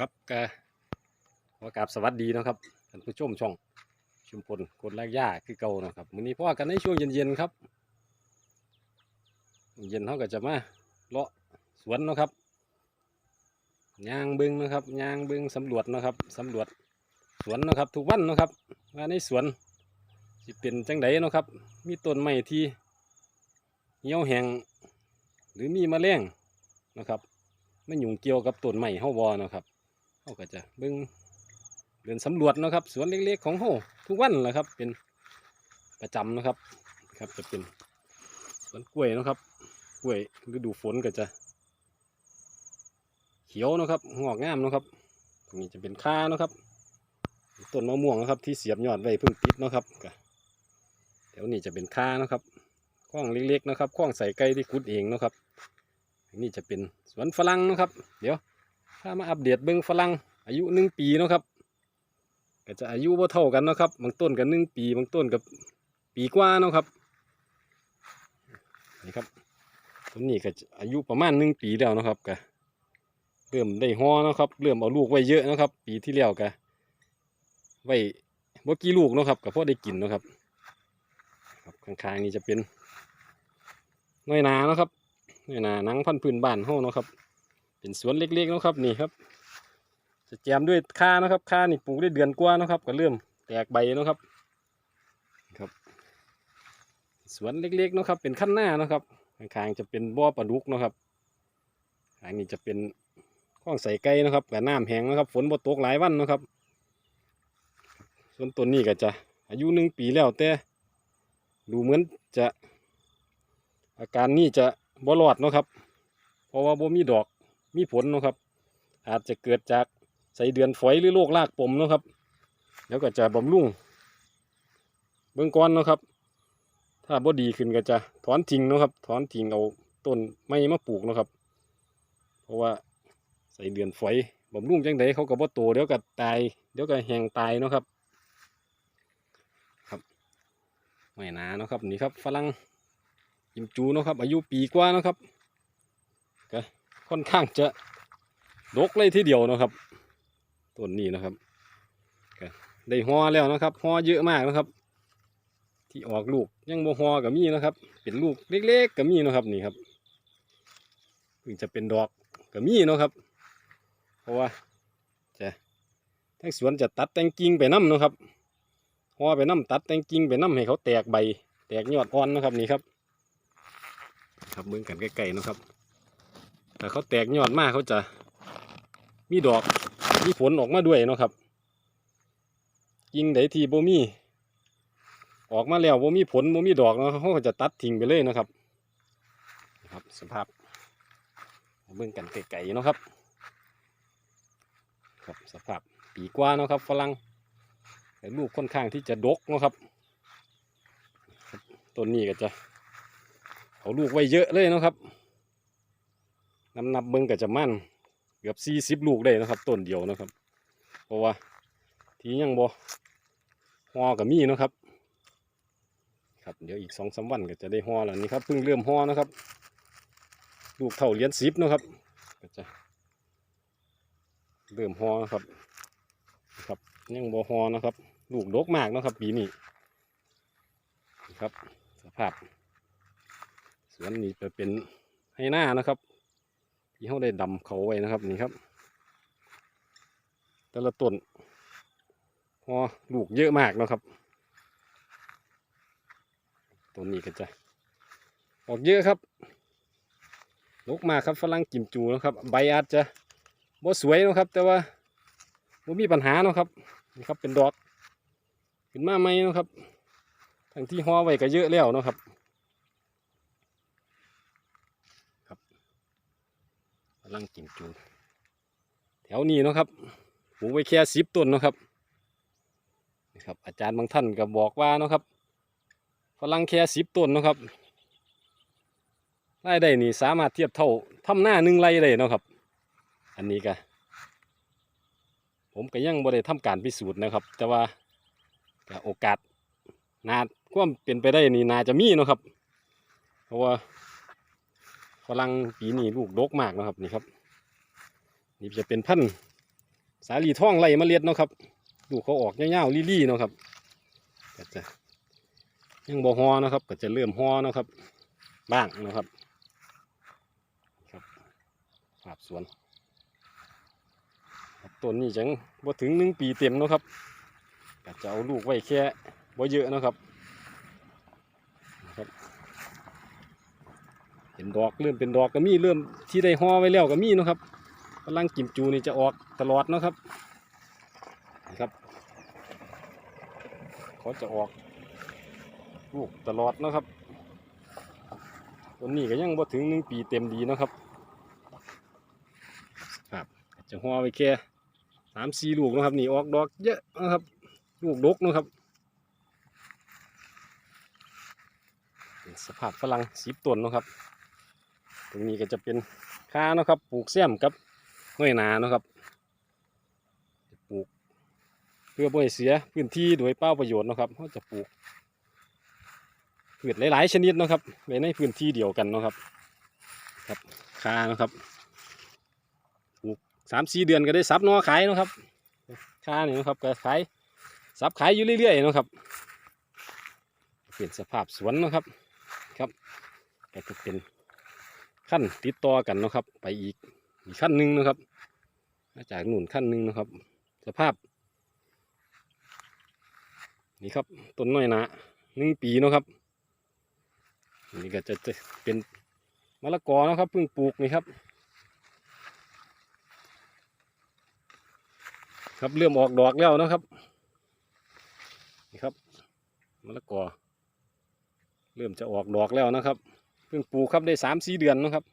ครับก็ขอกราบสวัสดีนะครับท่านผู้ชมช่องชุมพลกดลากย่าคือเก่านะครับมื้อนี้พ่อกันในช่วงเย็นๆครับ เย็นเขาก็จะมาเลาะสวนนะครับย่างเบึงนะครับย่างเบึงสำรวจนะครับสำรวจสวนนะครับทุกวันนะครับว่าในสวนสิเป็นจังไดนะครับ มีต้นไม้ที่เหี่ยวแห้งหรือมีมแมลงนะครับไม่ยุ่งเกี่ยวกับต้นไม้เฮาบ่เนะครับ เฮาก็จะเบิ่งเดินสำรวจนะครับ สวนเล็กๆของเฮาทุกวันแหละครับ เป็นประจำนะครับ ครับจะเป็นสวนกล้วยนะครับ กล้วยฤดูฝนก็จะเขียวนะครับงอกงามนะครับตรงนี้จะเป็นค่านะครับต้นมะม่วงนะครับ ที่เสียบยอดไว้เพิ่งติดนะครับกแถวนี้จะเป็นค่านะครับคล้องเล็กๆนะครับคล้องใส่ไก่ที่ขุดเองนะครับนนี้จะเป็นสวนฝรั่งนะครับ เดี๋ยว ถ้ามาอัปเดตเบิ้งฝรั่งอายุหนึ่งปีเนาะครับก็จะอายุบ่เท่ากันเนาะครับบางต้นกับหนึ่งปีบางต้นกับปีกว่าเนาะครับนี่ครับต้นนี้ก็อายุประมาณหนึ่งปีแล้วเนาะครับก็เริ่มได้ฮอเนาะครับ เริ่มเอาลูกไว้เยอะเนาะครับ ปีที่แล้วก็ไว้บ่กี่ลูกเนาะครับก็พอได้กินเนาะครับ ครับข้างๆนี่จะเป็นน้อยนาเนาะครับนี่นะหนังพันพื้นบ้านเฮาเนาะครับ เป็นสวนเล็กๆนะครับนี่ครับ จะแจมด้วยค่านะครับค่านี่ปลูกได้เดือนกว่านะครับ ก็เริ่มแตกใบนะครับครับ สวนเล็กๆนะครับ เป็นขั้นหน้านะครับข้างๆจะเป็นบ่อปลาดุกนะครับข้างนี้จะเป็นข้องใส่ไก่นะครับกับน้ำแห้งนะครับ ฝนบ่ตกหลายวันนะครับ ส่วนต้นนี้ก็จะ อายุหนึ่งปีแล้วแต่ดูเหมือนจะอาการนี้จะบ่รอดนะครับ เพราะว่าบ่มีดอก มีผลนะครับ อาจจะเกิดจากใส่เดือนฝอยหรือโรครากปมนะครับ แล้วก็จะบำรุงเบื้องก่อนนะครับ ถ้าบ่ดีขึ้นก็จะถอนทิ้งนะครับ ถอนทิ้งเอาต้นไม้มาปลูกนะครับ เพราะว่าใส่เดือนฝอยบำรุงจังใดเขาก็บ่โตเดี๋ยวก็ตายเดี๋ยวก็แห้งตายนะครับครับไม่นานะครับนี่ครับฝรั่งยิมจูนะครับอายุปีกว่านะครับก็ ค่อนข้างจะดกเลยทีเดียวนะครับต้นนี้นะครับได้ฮอแล้วนะครับฮอเยอะมากนะครับ ที่ออกลูกยังโมฮอกับมีนะครับ เป็นลูกเล็กๆกับมีนะครับนี่ครับเพิ่งจะเป็นดอกกับมีนะครับ เพราะว่าจะทั้งสวนจะตัดแตงกิ่งไปน้ำนะครับฮอไปน้ำตัดแตงกิ่งไปน้ำให้เขาแตกใบ แตกยอดอ่อนนะครับนี่ครับ ครับเมือกันใกล้ๆนะครับ แต่เขาแตกยอดมากเขาจะมีดอกมีผลออกมาด้วยเนาะครับกิ่งใดที่บ่มีออกมาแล้วบ่มีผลบ่มีดอกเนาะเขาจะตัดทิ้งไปเลยนะครับครับสภาพเบิ่งกันไกลๆเนาะครับ ครับสภาพปีกว่าเนาะครับฝรั่งแต่ลูกค่อนข้างที่จะดกเนาะครับครับต้นนี้ก็จะเอาลูกไว้เยอะเลยเนาะครับ น้ำนับเบิ้งก็จะมั่นเกือบสี่สิบลูกได้นะครับต้นเดียวนะครับ เพราะว่าทียังบ่ฮอกับมีนะครับ ครับเดี๋ยวอีกสองสามวันก็จะได้ฮอแล้วนี่ครับเพิ่งเริ่มฮอนะครับ ลูกเท่าเหรียญสิบนะครับก็จะเริ่มฮอนะครับครับยังบ่ฮอนะครับ ลูกดกมากนะครับ ปีนี้นะครับสภาพสวนนี้จะเป็นให้หน้านะครับ ที่เขาได้ดำเขาไว้นะครับนี่ครับ แต่ละต้นพอลูกเยอะมากนะครับต้นนี้ก็จะออกเยอะครับลกมากครับฝรั่งกิมจูนะครับใบอาจจะบ่สวยนะครับ แต่ว่าบ่มีปัญหาเนาะครับนี่ครับเป็นดอกขึ้นมาใหม่เนาะครับทั้งที่ห่อไว้ก็เยอะแล้วนะครับ กำ ลังกินจูแถวนี้เนาะครับปลูกไว้แค่สิบต้นเนาะครับนี่ครับ อาจารย์บางท่านก็บอกว่าเนาะครับฝรั่งแค่สิบต้นเนาะครับรายได้นี่สามารถเทียบเท่าทำหน้าหนึ่งไร่ได้เนาะครับ อันนี้ก็ผมก็ยังบ่ได้ทำการพิสูจน์นะครับ แต่ว่าโอกาสนาความเป็นไปได้นี่นาจะมีเนาะครับ เพราะว่า ฝรั่งปีนี้ลูกดกมากนะครับนี่ครับนี่จะเป็นพันธุ์สาลีท่องไล่เมล็ดเนาะครับลูกเขาออกเงาๆลี่ๆเนาะครับก็จะยังบ่ฮอนะครับ ก็จะเริ่มฮอนะครับ บ้างนะครับครับภาพสวนต้นนี้จังบ่ถึงหนึ่งปีเต็มเนาะครับก็จะเอาลูกไว้แค่บ่เยอะนะครับ เป็นดอกเริ่มเป็นดอกก็มีเริ่มที่ได้ห่อไว้แล้วก็มีนะครับกำลังกิมจูนี่จะออกตลอดนะครับนะครับเขาจะออกลูกตลอดนะครับต้นนี้ก็ยังบ่ถึงหนึ่งปีเต็มดีนะครับครับจะห่อไว้แค่สามสี่ลูกนะครับนี่ออกดอกเยอะนะครับ ลูกดกนะครับสภาพฝรั่งสิบต้นนะครับ ตรงนี้ก็จะเป็นค้านะครับ ปลูกเสี่ยมกับน้อยนาเนาะครับปลูกเพื่อบ่เสียพื้นที่โดยเป้าประโยชน์นะครับเขาจะปลูกพืชหลาย ๆ ชนิดนะครับไว้ในพื้นที่เดียวกันนะครับครับค้านะครับปลูกสามสี่เดือนก็ได้ซับนอขายนะครับค้านี่นะครับก็ขายซับขายอยู่เรื่อย ๆ นะครับ เปลี่ยนสภาพสวนนะครับครับก็จะเป็น ขั้นติดต่อกันนะครับ ไปอีกอีกขั้นหนึ่งนะครับมาจากหนุนขั้นหนึ่งนะครับ สภาพ นี่ครับต้นน้อยนะหนึ่งปีนะครับนี่ก็จะจะเป็นมะละกอนะครับเพิ่งปลูกนี่ครับ ครับเริ่มออกดอกแล้วนะครับนี่ครับมะละกอ เริ่มจะออกดอกแล้วนะครับ พิ่งปลูกครับได้สามสี่เดือนนะครับ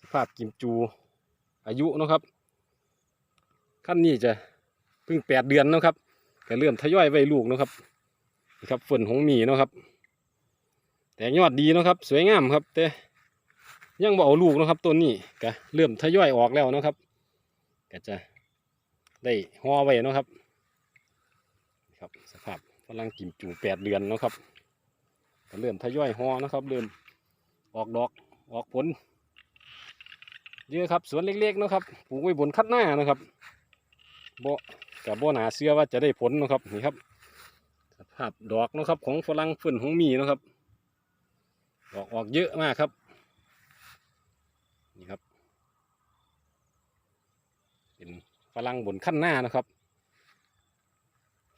สภาพกิมจูอายุนะครับขั้นนี้จะเพิ่งแปดเดือนนะครับก็เริ่มทยอยไว้ลูกนะครับนี่ครับฝนหงหมีนะครับ แต่ยอดดีนะครับ สวยงามครับ แต่ยังบ่เอาลูกนะครับต้นนี้ก็เริ่มทยอยออกแล้วนะครับก็จะได้ห่อไว้นะครับ พกำลังกิมจูแปดเดือนเนาะครับก็เริ่มทยอยหอนะครับ เริ่มออกดอกออกผลเยอะครับสวนเล็กๆนะครับปลูกไว้บนคัดหน้านะครับบ่กับบ่หนาเสื้อว่าจะได้ผลนะครับนี่ครับสภาพดอกนะครับ ของฝรั่งฝืนของมีนะครับ ดอกออกเยอะมากครับนี่ครับ เป็นฝรั่งบนขั้นหน้านะครับ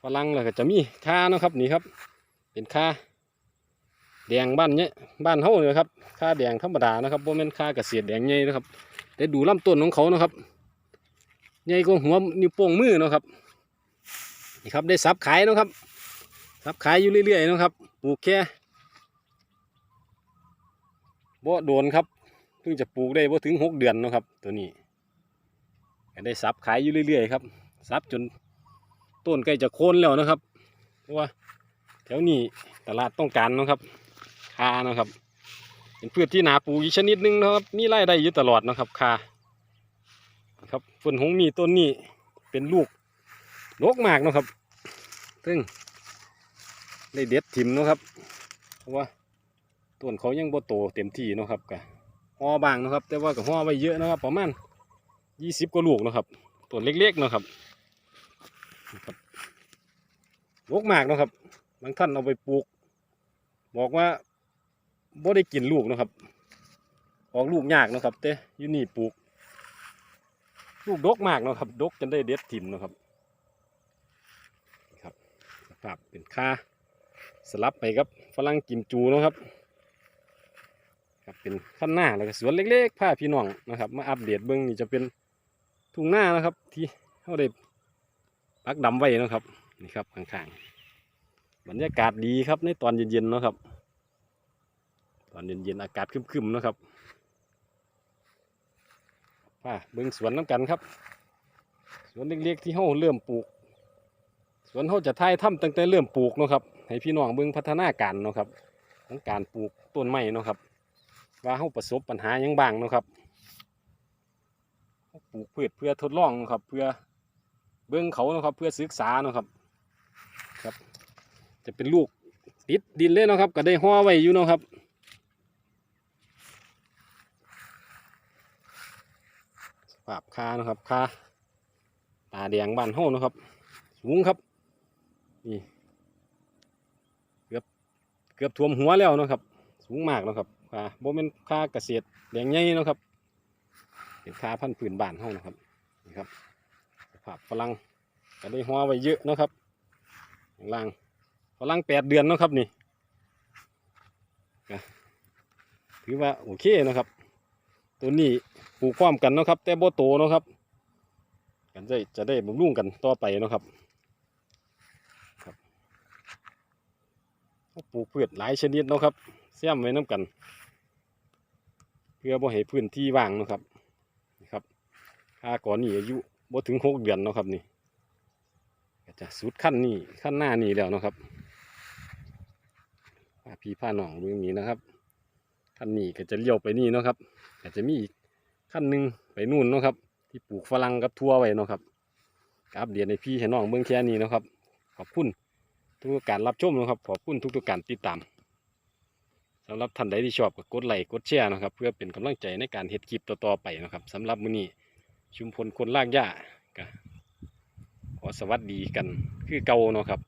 ฝรั่งแล้วก็จะมีค่าเนาะครับนี่ครับ เป็นค่าแดงบ้านเนี้ยบ้านเฮาเนี่ยครับค่าแดงธรรมดานะครับโบ่แมนค่าเกษตรแดงใหญ่นะครับ แต่ดูลำต้นของเขานะครับใหญ่กว่าหัวนิ้วโป้งมือเนาะครับนี่ครับได้ซับขายเนาะครับซับขายอยู่เรื่อยๆเนาะครับปลูกแค่บ่โดนครับเพิ่งจะปลูกได้บ่ถึงหกเดือนเนาะครับ ตัวนี้ได้ซับขายอยู่เรื่อยๆครับซับจน ต้นใกล้จะโค่นแล้วนะครับเพราะว่าแถวนี้ตลาดต้องการนะครับคาเนาะครับ เป็นพืชที่นาปลูกอีกชนิดหนึ่งนะครับมีรายได้อยู่ตลอดนะครับคาครับฝนหงมีต้นนี้เป็นลูกนกมากนะครับ ซึ่งได้เด็ดถิ่มนะครับ เพราะว่าต้นเขายังบ่โตเต็มที่นะครับกะห่อบางนะครับ แต่ว่าก็ห่อไว้เยอะนะครับ ประมาณยี่สิบกว่าลูกนะครับต้นเล็กๆนะครับ ลกมากนะครับ บางท่านเอาไปปลูก บอกว่าบ่ได้กินลูกนะครับ ออกลูกยากนะครับแต่อยู่นี่ปลูก ลูกดกมากนะครับ ดกจนได้เด็ดถิ่มนะครับครับสภาพเป็นค่าสลับไปครับฝรั่งกิมจูนะครับ ครับเป็นขั้นหน้าแล้วก็สวนเล็กๆผ้าพี่น้องนะครับ มาอัปเดตเบื้องนี่จะเป็นทุ่งหน้านะครับ ที่เขาได้ปักดำไว้นะครับ นี่ครับข้างๆบรรยากาศดีครับในตอนเย็นๆเนาะครับ ตอนเย็นๆอากาศครึมๆเนาะครับมาเบิ่งสวนน้ำกันครับ สวนเล็กๆที่เฮาเริ่มปลูก สวนเฮาจะทายถ้ำตั้งแต่เริ่มปลูกเนาะครับ ให้พี่น้องเบิ่งพัฒนาการเนาะครับของการปลูกต้นไม้เนาะครับ ว่าเฮาประสบปัญหายังบ้างเนาะครับปลูกพืชเพื่อทดลองนะครับ เพื่อเบื้องเขานะครับ เพื่อศึกษานะครับ จะเป็นลูกติดดินเลยนะครับ ก็ได้ห่อไว้อยู่เนาะครับภาพคานะครับคาตาแดงบานเฮานะครับ สูงครับนี่เกือบเกือบท่วมหัวแล้วนะครับ สูงมากนะครับคาโบเป็นคาเกษตรแดงใหญ่นะครับ เป็นคาพันธุ์พื้นบานเฮานะครับนี่ครับสภาพฝรั่งก็ได้หัวไว้เยอะนะครับข้าง ล่างฝรั่งแปดเดือนนะครับนี่ถือว่าโอเคนะครับ ตัวนี้ปลูกความกันนะครับ แต่บ่โตนะครับ กันจะจะได้บำรุงกันต่อไปนะครับครับเราปลูกพืชหลายชนิดนะครับเสี่ยมไว้น้กัน เพื่อบ่ให้พื้นที่ว่างนะครับนี่ครับค่าก่อนนี่อายุบ่ถึงหกเดือนนะครับนี่จะสุดขั้นนี้ขั้นหน้านี่แล้วนะครับ พาพี่พาหนองเรื่องนี้นะครับขั้นนี้ก็จะเลี้ยวไปนี่เนาะครับก็จจะมีอีกขั้นหนึ่งไปนู่นเนาะครับ ที่ปลูกฝรั่งกับทั่วไว้เนาะครับกราบเดียนในพี่ให้น้องเบื้องแค่นี้เนาะครับ ขอบคุณทุกการรับชมนะครับ ขอบคุณทุกการติดตามสำหรับท่านใดที่ชอบก็กดไลค์กดแชร์นะครับ เพื่อเป็นกำลังใจในการเฮ็ดคลิปต่อๆไปนะครับสำหรับมื้อนี้ชุมพลคนลากหญ้าก็ขอสวัสดีกันคือเก่าเนาะครับ